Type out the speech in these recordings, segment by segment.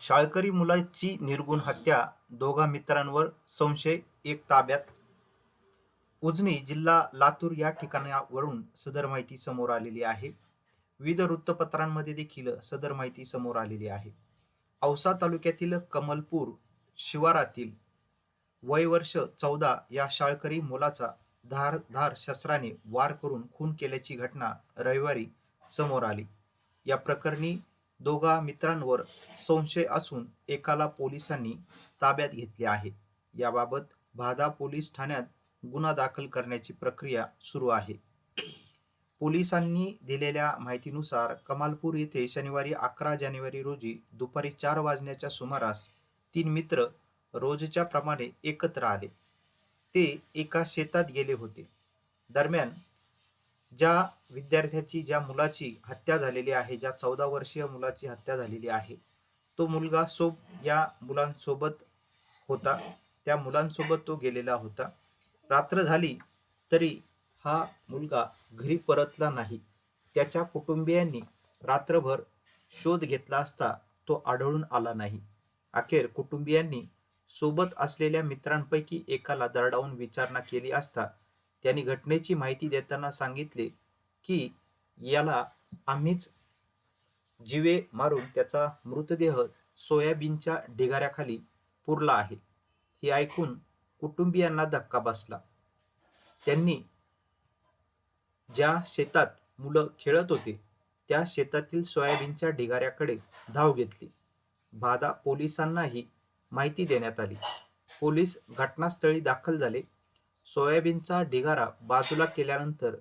शाळकरी मुलाची निर्गुण हत्या दोघा मित्रांवर संशय एक ताब्यात. उजनी जिल्हा लातूर या ठिकाणावरून सदर माहिती समोर आलेली आहे. विविध वृत्तपत्रांमध्ये देखील सदर माहिती समोर आलेली आहे. औसा तालुक्यातील कमलपूर शिवारातील वय वर्ष चौदा या शाळकरी मुलाचा धार धार शस्त्राने वार करून खून केल्याची घटना रविवारी समोर आली. या प्रकरणी दोघा मित्रांवर संशय असून एकाला पोलिसांनी ताब्यात घेतले आहे. याबाबत भादा पोलीस ठाण्यात गुन्हा दाखल करण्याची प्रक्रिया सुरू आहे. पोलिसांनी दिलेल्या माहितीनुसार कमालपूर येथे शनिवारी अकरा जानेवारी रोजी दुपारी चार वाजण्याच्या सुमारास तीन मित्र रोजच्या प्रमाणे एकत्र आले. ते एका शेतात गेले होते. दरम्यान ज्या विद्यार्थ्याची ज्या मुलाची हत्या झालेली आहे ज्या चौदा वर्षीय मुलाची हत्या झालेली आहे तो मुलगा सोब या मुलांसोबत होता. त्या मुलांसोबत तो गेलेला होता. रात्र झाली तरी हा मुलगा घरी परतला नाही. त्याच्या कुटुंबियांनी रात्रभर शोध घेतला असता तो आढळून आला नाही. अखेर कुटुंबियांनी सोबत असलेल्या मित्रांपैकी एकाला दरडावून विचारणा केली असता त्यांनी घटनेची माहिती देताना सांगितले की याला आम्हीच जिवे मारून त्याचा मृतदेह सोयाबीनच्या ढिगाऱ्याखाली पुरला आहे. हे ऐकून कुटुंबियांना धक्का बसला. त्यांनी ज्या शेतात मुलं खेळत होते त्या शेतातील सोयाबीनच्या ढिगाऱ्याकडे धाव घेतली. बाधा पोलिसांनाही माहिती देण्यात आली. पोलीस घटनास्थळी दाखल झाले. सोयाबीनचा ढिगारा बाजूला केल्यानंतर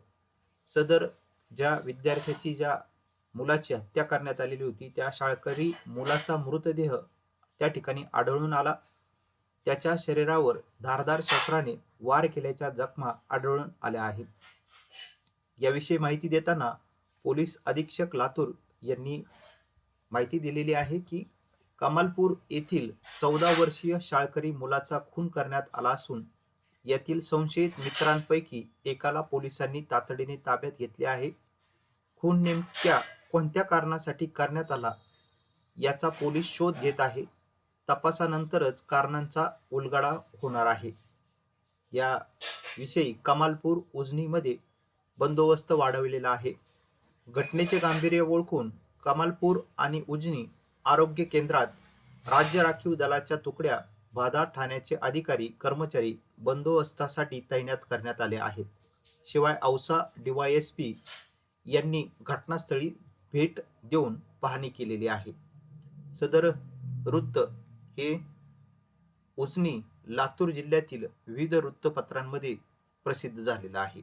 सदर ज्या विद्यार्थ्याची ज्या मुलाची हत्या करण्यात आलेली होती त्या शाळकरी मुलाचा मृतदेह त्या ठिकाणी आढळून आला. त्याच्या शरीरावर धारदार शस्त्राने वार केल्याच्या जखमा आढळून आल्या आहेत. याविषयी माहिती देताना पोलीस अधीक्षक लातूर यांनी माहिती दिलेली आहे की कमालपूर येथील चौदा वर्षीय शाळकरी मुलाचा खून करण्यात आला असून यातील संशयित मित्रांपैकी एकाला पोलिसांनी तातडीने ताब्यात घेतले आहे. खून नेमक्या कोणत्या कारणासाठी करण्यात आला याचा पोलीस शोध घेत आहे. तपासानंतरच कारणांचा उलगडा होणार आहे. या विषयी कमालपूर उजनीमध्ये बंदोबस्त वाढवलेला आहे. घटनेचे गांभीर्य ओळखून कमालपूर आणि उजनी आरोग्य केंद्रात राज्य राखीव दलाच्या तुकड्या भादा ठाण्याचे अधिकारी कर्मचारी बंदोबस्तासाठी तैनात करण्यात आले आहेत. शिवाय औसा डीवायएसपी यांनी घटनास्थळी भेट देऊन पाहणी केलेली आहे. सदर वृत्त हे उजनी लातूर जिल्ह्यातील विविध वृत्तपत्रांमध्ये प्रसिद्ध झालेलं आहे.